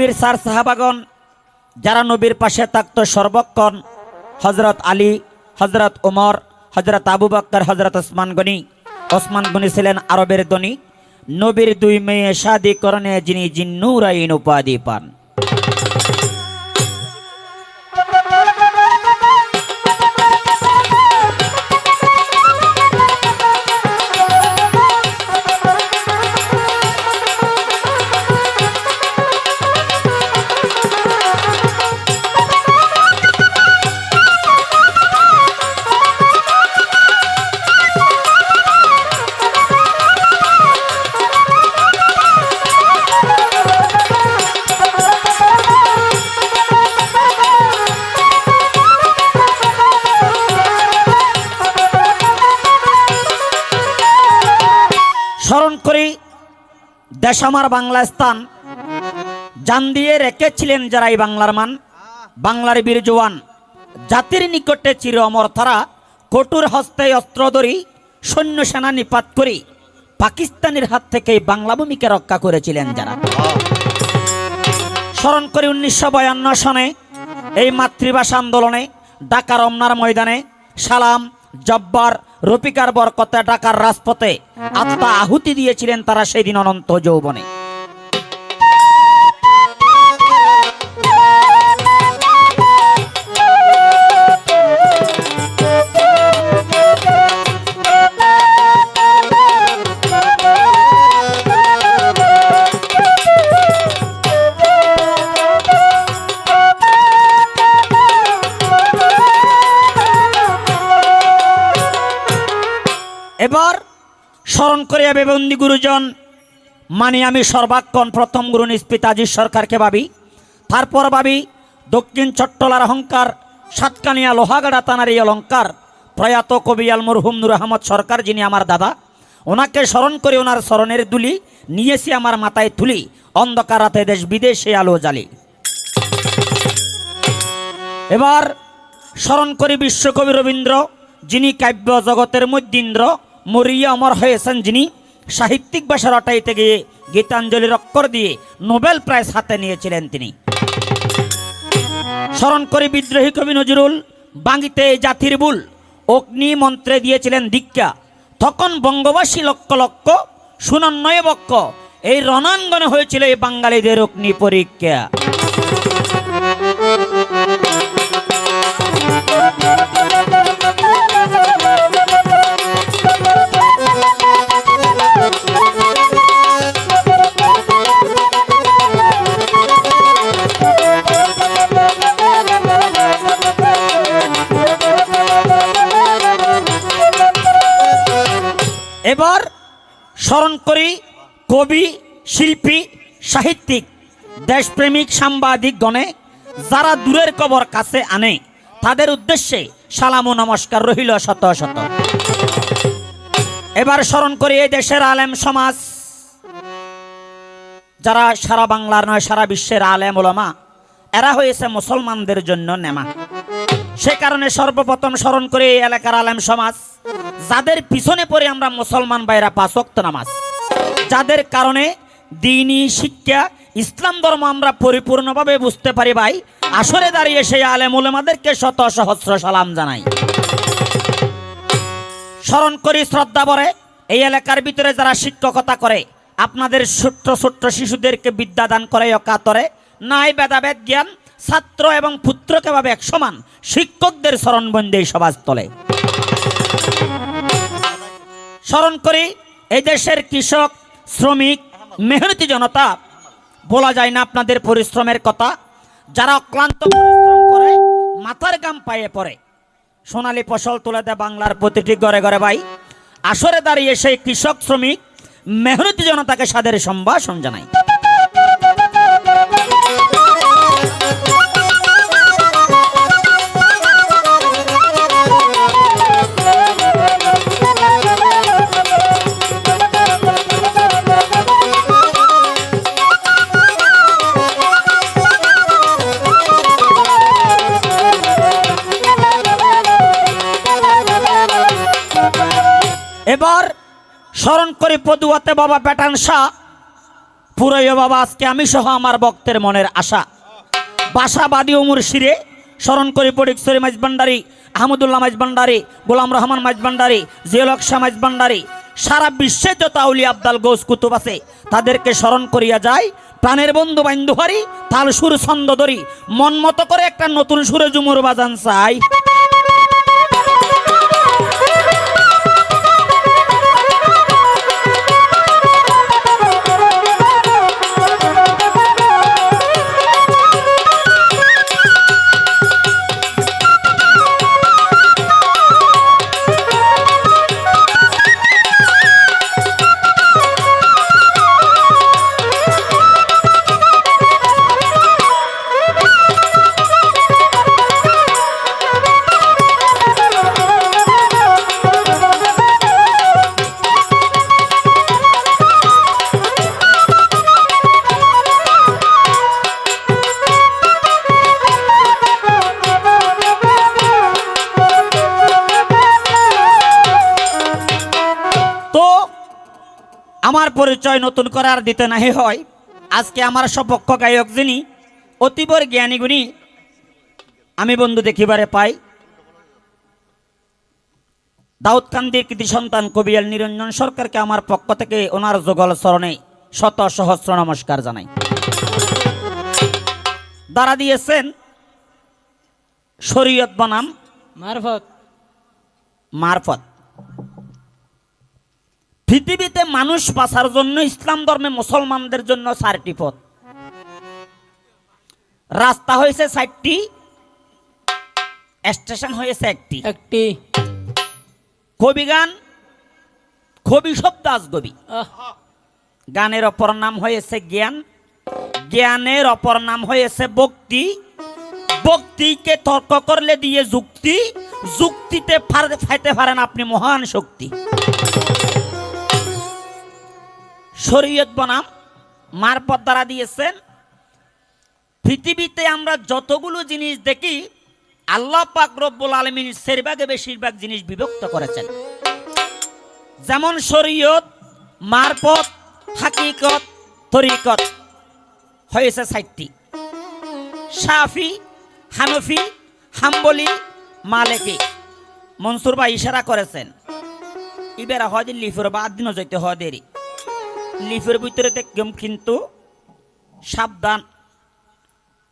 নবীর সার সাহাবাগন যারা নবীর পাশে থাকত সর্বক্ষণ হজরত আলী হজরত উমর হজরত আবু বক্কর হজরত ওসমান গনি ওসমান গনি ছিলেন আরবের ধনী। নবীর দুই মেয়ে সাদী করণে যিনি জিন্নুরাইন উপাধি পান। দেশ আমার বাংলা স্থান। জান দিয়ে রেখেছিলেন যারা এই বাংলার মান। বাংলার বীর জওয়ান, জাতির নিকটে চির অমর তারা কটুর হস্তে অস্ত্র ধরি, সৈন্য সেনা নিপাত করি, পাকিস্তানের হাত থেকে বাংলা ভূমিকে রক্ষা করেছিলেন যারা। স্মরণ করি উনিশশো সনে এই মাতৃভাষা আন্দোলনে, ঢাকা রমনার ময়দানে সালাম, জব্বার রফিকার বরকতে ঢাকার রাজপথে আত্মা আহুতি দিয়েছিলেন তারা সেই দিন অনন্ত যৌবনে। স্মরণ করিয়া বেবন্দি গুরুজন মানে আমি সর্বাক্ষণ প্রথম গুরু নিষ্পিত আজিজ সরকারকে ভাবি। তারপর ভাবি, দক্ষিণ চট্টলার অহংকার, সাতকানিয়া লোহাগাড়া তানার এই অলঙ্কার, প্রয়াত কবি আল মরহুম নুর আহমদ সরকার যিনি আমার দাদা, ওনাকে স্মরণ করে ওনার স্মরণের দুলি, নিয়েছি আমার মাথায় তুলি অন্ধকার রাতে দেশ বিদেশে আলো জালি এবার স্মরণ করি বিশ্বকবি রবীন্দ্র, যিনি কাব্য জগতের মধ্যীন্দ্র মরিয়া অমর হয়েছেন যিনি সাহিত্যিক ভাষা রটাইতে গিয়ে গীতাঞ্জলির অক্ষর দিয়ে নোবেল প্রাইজ হাতে নিয়েছিলেন তিনি। স্মরণ করি বিদ্রোহী কবি নজরুল, বাঙ্গিতে জাতির বুল, অগ্নি মন্ত্রে দিয়েছিলেন দীক্ষা। তখন বঙ্গবাসী লক্ষ লক্ষ, সুনন্নয় বক্ষ, এই রণাঙ্গনে হয়েছিল এই বাঙালিদের অগ্নি পরীক্ষা। স্মরণ করি কবি, শিল্পী, সাহিত্যিক, দেশপ্রেমিক সাংবাদিক গণে যারা দূরের কবর কাছে আনে, তাদের উদ্দেশ্যে সালাম ও নমস্কার রহিল শত শত। এবার স্মরণ করি এই দেশের আলেম সমাজ, যারা সারা বাংলার নয়, সারা বিশ্বের আলেম ওলামা, এরা হয়েছে মুসলমানদের জন্য নেমা। সে কারণে সর্বপ্রথম স্মরণ করে এই এলাকার আলেম সমাজ, যাদের পিছনে পড়ে আমরা মুসলমান ভাইরা পাঁচক্ত নামাজ। যাদের কারণে দিনই শিক্ষা, ইসলাম ধর্ম আমরা পরিপূর্ণভাবে বুঝতে পারি ভাই, আসরে দাঁড়িয়ে সেই আলেম উলেমাদেরকে শত সহস্র সালাম জানাই। স্মরণ করি শ্রদ্ধা বরে এই এলাকার ভিতরে যারা শিক্ষকতা করে, আপনাদের ছোট্ট ছোট্ট শিশুদেরকে বিদ্যাদান করে অকাতরে, নাই বেদাবেদ জ্ঞান ছাত্র এবং পুত্রকে ভাবে এক সমান, শিক্ষকদের স্মরণবন্দি এই সভাস্থলে। স্মরণ করি, এই দেশের কৃষক, শ্রমিক, মেহনতি জনতা, বলা যায় না আপনাদের পরিশ্রমের কথা, যারা অক্লান্ত করে, মাথার গাম পায়ে পড়ে। সোনালী ফসল তুলে দেয় বাংলার প্রতিটি ঘরে ঘরে ভাই। আসরে দাঁড়িয়ে সেই কৃষক, শ্রমিক, মেহনতি জনতাকে সাদের সম্ভাষণ জানাই। পদুয়াতে বাবা পেটান শাহ। পুরাইও বাবা, আজকে আমি সহ আমার ভক্তের মনের আশা। বাসাবাদী ও মুর্শিরে স্মরণ করি পরিক্সরি মাইজ ভান্ডারি, আহমদুল্লাহ মাইজ ভান্ডারি, গোলাম রহমান মাইজ ভান্ডারি জিয়লক শাহ মাইজ ভান্ডারি, সারা বিশ্বে যত আউলি আব্দাল গোস কুতুব আছে, তাদেরকে স্মরণ করিয়া যায় প্রাণের বন্ধু বান্ধু তাল সুর ছন্দ ধরি, মন মতো করে একটা নতুন সুরে জুমুর বাজান চাই। আমার পরিচয় নতুন করে আর দিতে নাহি হয়। আজকে আমার সপক্ষ গায়ক যিনি অতীবর জ্ঞানী গুণী আমি বন্ধু দেখিবারে পাই। দাউদ দাউদকান্দির কৃতি সন্তান কবিয়াল নিরঞ্জন সরকারকে আমার পক্ষ থেকে ওনার যুগল চরণে শত সহস্র নমস্কার জানাই। দ্বারা দিয়েছেন শরীয়ত বনাম মারফত। মারফত। পৃথিবীতে মানুষ বাঁচার জন্য ইসলাম ধর্মে মুসলমানদের জন্য চারটি পথ। রাস্তা হয়েছে চারটি স্টেশন হয়েছে একটি। একটি। কবি গান কবি শব্দ আজগবি আহ, গানের অপর নাম হয়েছে জ্ঞান। জ্ঞানের অপর নাম হয়েছে ভক্তি। ভক্তিকে তর্ক করলে দিয়ে যুক্তি। যুক্তিতে ফাইতে পারেন আপনি মহান শক্তি। শরীয়ত বনাম মারপত দ্বারা দিয়েছেন। পৃথিবীতে আমরা যতগুলো জিনিস দেখি, আল্লাহ পাক রব্বুল আলমিন সেরভাগে বেশিরভাগ জিনিস বিভক্ত করেছেন। যেমন শরীয়ত মারপত হাকিকত, তরিকত হয়েছে সাইটটি সাফি হানফি, হাম্বলি, মালেকি মনসুর ভাই ইশারা করেছেন। ইবেরা হয়দিন লিফের বা আদিন যাইতে হয় দেরি। লিফের ভিতরে দেখম কিন্তু সাবধান।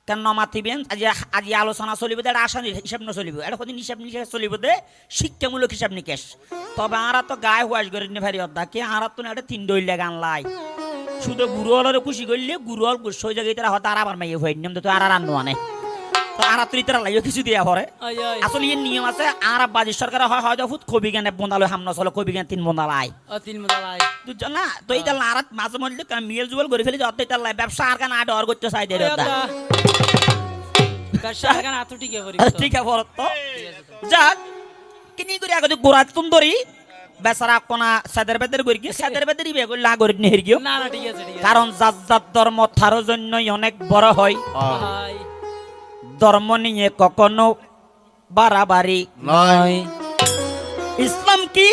কেন মাতিবেন, আজি আজি আলোচনা চলিব এটা আসানি হিসাব নচলিব এটা সদিন হিসাব নিকাশ চলিব দে, শিক্ষামূলক হিসাব নিকাশ। তবে আরা তো গায়ে হুয়াশ করে নি ভারি অধ্যা কি আরা তো এটা তিন দইলে গান লাই। শুধু গুরু হলের খুশি করলে গুরু হল গুস হয়ে যাবে তারা হয়তো আর আবার মাইয়ে হয়ে নিয়ম তো আর আনে। তো আর তারা লাইও কিছু দিয়া পরে। আসলে ইয়ে নিয়ম আছে আর বাজি সরকার হয় হয়তো ফুট কবি গানে বন্দালো হামনা চলো কবি গানে তিন বন্দা লাই। তিন মতালাই বুঝছ না তো এইটা আর মাঝে মধ্যে মিল জুবল করে ফেলি অত এটা লাই ব্যবসা আর কেন আট অর করতে চাই দে ঠিক আছে যাক কিনি করে আগে গোড়া তুম ধরি বেচারা কোনা সাদের বেদের করি কি? সাদের বেদেরই বিয়ে করলে আগর নেহের গিয়ে না না ঠিক আছে কারণ যার যার ধর্ম থারো জন্যই অনেক বড় হয়। ধর্ম নিয়ে কখনো বাড়াবাড়ি নয়। ইসলাম কি?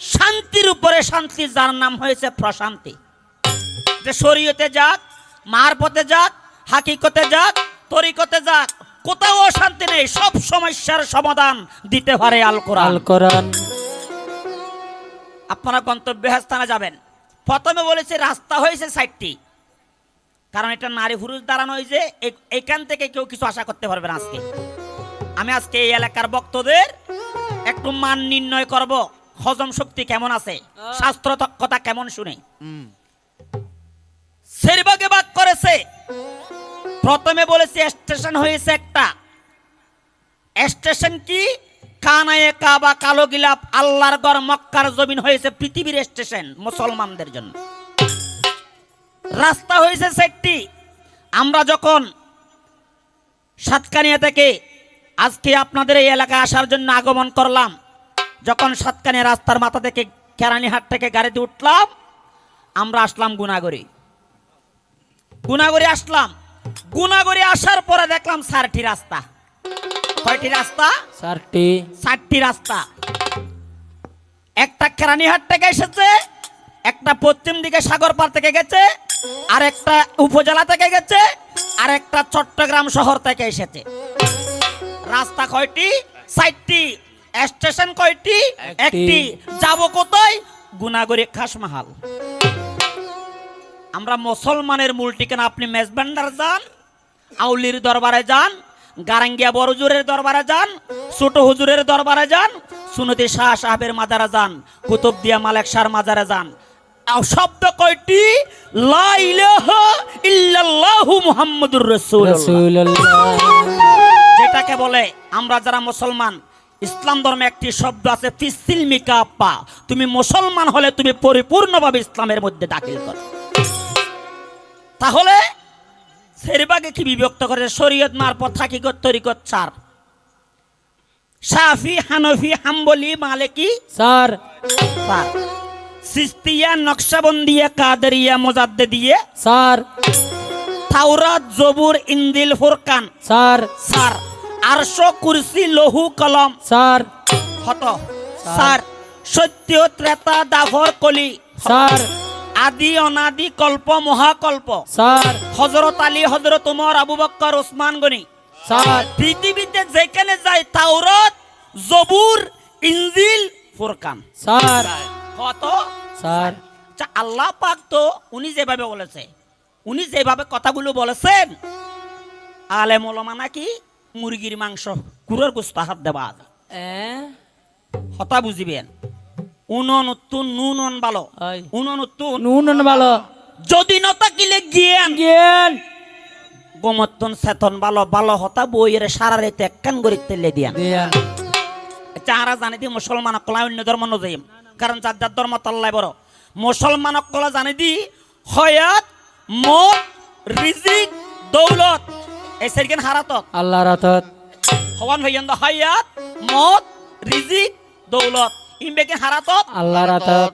শান্তির উপরে শান্তি যার নাম হয়েছে প্রশান্তি। যে শরীয়তে যাক মারপথে যাক হাকিকতে যাক তরিকতে যাক কোথাও শান্তি নেই সব সমস্যার সমাধান দিতে পারে আল কোরআন। আল কোরআন। আপনারা গন্তব্য স্থানে যাবেন। প্রথমে বলেছে রাস্তা হয়েছে সাইডটি কারণ এটা নারী পুরুষ দাঁড়ানো হয়েছে এখান থেকে কেউ কিছু আশা করতে পারবে না আজকে। আমি আজকে এই এলাকার ভক্তদের একটু মান নির্ণয় করব। হজম শক্তি কেমন আছে? শাস্ত্র কথা কেমন শুনে? সেরবাগে বাক করেছে। প্রথমে বলেছে স্টেশন হয়েছে একটা। স্টেশন কি? কানায়ে কাবা কালো গিলাপ আল্লাহর গড় মক্কার জমিন হয়েছে পৃথিবীর স্টেশন মুসলমানদের জন্য। রাস্তা হয়েছে সেটটি। আমরা যখন সাতকানিয়া থেকে আজকে আপনাদের এই এলাকায় আসার জন্য আগমন করলাম যখন সাতকানিয়া রাস্তার মাথা থেকে কেরানিহাট থেকে গাড়িতে উঠলাম আমরা আসলাম গুনাগরি গুনাগরি আসলাম। গুনাগরি আসার পরে দেখলাম চারটি রাস্তা। কয়টি রাস্তা? চারটি। চারটি রাস্তা। একটা কেরানীহাট থেকে এসেছে একটা পশ্চিম দিকে সাগর পার থেকে গেছে আরেকটা উপজেলা থেকে গেছে আর একটা চট্টগ্রাম শহর থেকে এসেছে। রাস্তা কয়টি? সাইটটি স্টেশন কয়টি? একটি। একটি। যাব কোথায়? গুনাগরি খাসমাহাল আমরা মুসলমানের মূল ঠিকানা আপনি মেজবান্ডার যান আউলির দরবারে যান গারাঙ্গিয়া বড় হুজুরের দরবারে যান ছোট হুজুরের দরবারে যান সুনতি শাহ সাহেবের মাজারে যান কুতুবদিয়া মালেক শাহর মাজারে যান। শব্দ কয়টি? লা ইলাহা ইল্লাল্লাহু মুহাম্মাদুর রাসূলুল্লাহ। রাসূলুল্লাহ। যেটাকে বলে আমরা যারা মুসলমান ইসলাম ধর্মে একটি শব্দ আছে ফিসিল মিকাপ্পা তুমি মুসলমান হলে তুমি পরিপূর্ণভাবে ইসলামের মধ্যে দাখিল করো। তাহলে সেরবাগে কি বিভক্ত করে? শরীয়ত মারপথ হাকিকত তরিকত চার। সাফি হানফি হাম্বলি মালিকি? স্যার চার। সিস্তিয়া নকশাবন্দিয়া কাদেরিয়া মোজাদ্দে দিয়ে স্যার। তাওরাত জবুর ইন্দিল ফুরকান। স্যার। স্যার। আরশো কুরসি লহু কলম। স্যার। হত স্যার। সত্য ত্রেতা দাভর কলি। স্যার। আদি অনাদি কল্প মহাকল্প। স্যার। হজরত আলী হজরত উমর আবু বক্কর ওসমান গনি। স্যার। পৃথিবীতে যেখানে যায় তাওরত জবুর ইনজিল ফুরকান। স্যার। কত? স্যার। আচ্ছা, আল্লাহ পাক তো উনি যেভাবে বলেছে উনি যেভাবে কথাগুলো বলেছেন আলেম ওলামা নাকি মুরগির মাংস কুড়োর গুস্ত হাত দেবা হতা বুঝিবেন। উনন উত্তুন নুনন ভালো উনন উত্তুন। নুন ভালো যদি ন থাকিলে জ্ঞান জ্ঞান। গোমত্তন সেতন ভালো ভালো হতা বইয়ের সারা রেতে একখান গরি তেলে দিয়া চাহারা জানি দি মুসলমান কলা অন্য ধর্ম নজাইম কারণ যার যার ধর্ম তাল্লাই বড়। মুসলমান কলা জানি দি হয়াত মত রিজিক দৌলত। এই সেরকেন হারাতত আল্লাহ রাতত হওয়ান হইয়ান হয়াত মত রিজিক দৌলত। ইমবেকে হারাতত আল্লাহ রাতত